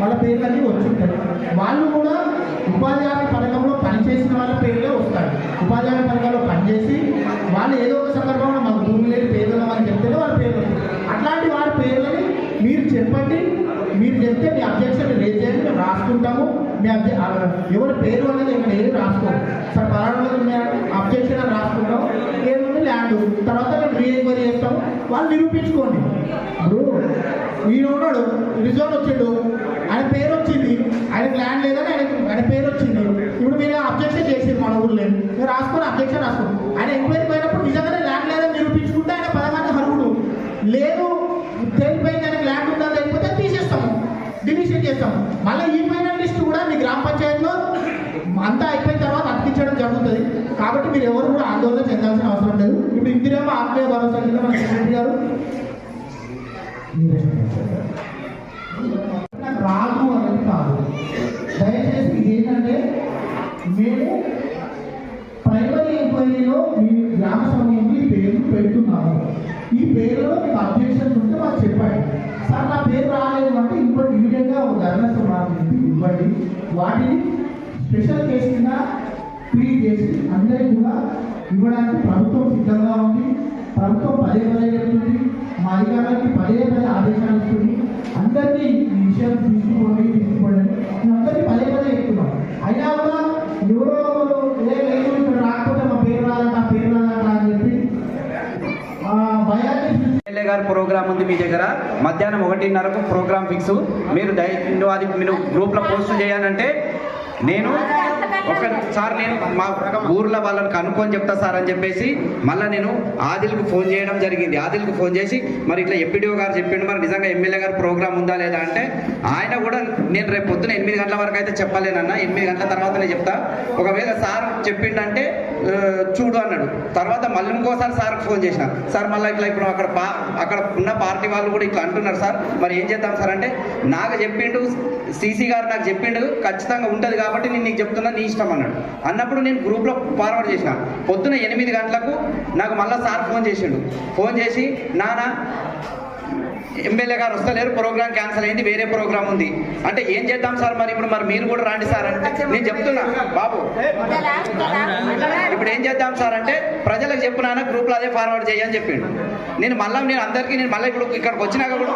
వాళ్ళ పేర్లన్నీ వచ్చుంటాయి. వాళ్ళు కూడా ఉపాధి హామీ పథకంలో పనిచేసిన వాళ్ళ పేర్లే వస్తాయి. ఉపాధి హామీ పథకంలో పనిచేసి వాళ్ళు ఏదో ఒక సందర్భంలో మాకు భూమి లేదు పేదలం అని చెప్తేనే వాళ్ళ పేర్లు అట్లాంటి వారి పేర్లని మీరు చెప్పండి. మీరు చెప్తే మీ అబ్జెక్షన్ రేజ్ చేయండి మేము రాసుకుంటాము. మీ అబ్జె ఎవరి పేరు అనేది ఇక్కడ ఏం రాసుకోము సార్ పలానా మేము అబ్జెక్షన్ అని రాసుకుంటాం. ఏముంది? ల్యాండ్ తర్వాత మేము రీఎంక్వైరీ చేస్తాము. వాళ్ళు నిరూపించుకోండి. ఇప్పుడు ఈయన ఉన్నాడు రిజర్వ్ వచ్చిండు. పేరు వచ్చింది ఆయనకు ల్యాండ్ లేదని ఆయన ఆయన పేరు వచ్చింది ఇప్పుడు మీరు అబ్జెక్షన్ చేసారు మన ఊర్లో మీరు రాసుకొని అబ్జెక్షన్ రాసుకోండి ఆయన ఎంక్వైరీ పోయినప్పుడు నిజంగానే ల్యాండ్ లేదని నిరూపించుకుంటే ఆయన పదహారు అర్హుడు లేదు తెలిపోయింది ఆయనకు ల్యాండ్ ఉందా లేకపోతే తీసేస్తాము. డివిజన్ చేస్తాము మళ్ళీ ఈ ఫైనల్ లిస్ట్ కూడా మీ గ్రామ పంచాయతీలో అంతా అయిపోయిన తర్వాత అతికించడం జరుగుతుంది. కాబట్టి మీరు ఎవరు కూడా ఆందోళన చెందాల్సిన అవసరం లేదు. ఇప్పుడు ఇందిరేమో ఆత్మీయ భరోసా కింద మన సెక్రటరీ గారు మేము ప్రైమరీ ఎంక్వైరీలో మీ గ్రామ సమయంలో పేరు పెడుతున్నాము. ఈ పేరులో మీకు అబ్జెక్షన్స్ ఉంటే మాకు చెప్పండి. సార్ నా పేరు రాలేదు అంటే ఇంకోటి ఇమీడియట్గా ఒక ధర్నస్ మాకు ఇవ్వండి. వాటిని స్పెషల్ కేసు కింద ట్రీట్ చేసి అందరికీ కూడా ఇవ్వడానికి ప్రభుత్వం సిద్ధంగా ఉంది. ప్రభుత్వం పదే పదే చెప్తుంది. మా అధికారులకి పదే పదే ఆదేశాలు ఇస్తుంది. అందరినీ ఈ విషయం ఎమ్మెల్యే గారి ప్రోగ్రామ్ ఉంది మీ దగ్గర. మధ్యాహ్నం ఒకటిన్నరకు ప్రోగ్రామ్ ఫిక్స్. మీరు నువ్వు అది మీరు గ్రూప్లో పోస్ట్ చేయాలంటే నేను ఒకసారి నేను మా ఊర్లో వాళ్ళని కనుక్కొని చెప్తా సార్ అని చెప్పేసి మళ్ళీ నేను ఆదిల్కి ఫోన్ చేయడం జరిగింది. ఆదిల్కి ఫోన్ చేసి మరి ఇట్లా ఎంపీడీఓ గారు చెప్పిండు. మరి నిజంగా ఎమ్మెల్యే గారు ప్రోగ్రామ్ ఉందా లేదా అంటే ఆయన కూడా నేను రేపు పొద్దున ఎనిమిది గంటల వరకు అయితే చెప్పలేనన్నా. ఎనిమిది గంటల తర్వాతనే చెప్తా. ఒకవేళ సార్ చెప్పిండంటే చూడు అన్నాడు. తర్వాత మళ్ళీ ఇంకోసారి సార్కి ఫోన్ చేసిన. సార్ మళ్ళీ ఇట్లా ఇప్పుడు అక్కడ పా అక్కడ ఉన్న పార్టీ వాళ్ళు కూడా ఇట్లా అంటున్నారు సార్. మరి ఏం చేద్దాం సార్ అంటే నాకు చెప్పిండు సీసీ గారు నాకు చెప్పిండు ఖచ్చితంగా ఉంటుంది కాబట్టి నేను నీకు చెప్తున్నా నీ ఇష్టం అన్నాడు. అన్నప్పుడు నేను గ్రూప్లో ఫార్వర్డ్ చేసిన. పొద్దున ఎనిమిది గంటలకు నాకు మళ్ళీ సార్ ఫోన్ చేసిండు. ఫోన్ చేసి నానా ఎమ్మెల్యే గారు వస్తలేరు ప్రోగ్రామ్ క్యాన్సిల్ అయింది వేరే ప్రోగ్రామ్ ఉంది. అంటే ఏం చేద్దాం సార్ మరి? ఇప్పుడు మరి మీరు కూడా రాండి సార్ అంటే నేను చెప్తున్నా బాబు. ఇప్పుడు ఏం చేద్దాం సార్ అంటే ప్రజలకు చెప్పు నాన్న గ్రూప్లో అదే ఫార్వర్డ్ చేయని చెప్పిండు. నేను మళ్ళీ నేను అందరికీ నేను మళ్ళీ ఇప్పుడు ఇక్కడికి వచ్చినాక కూడా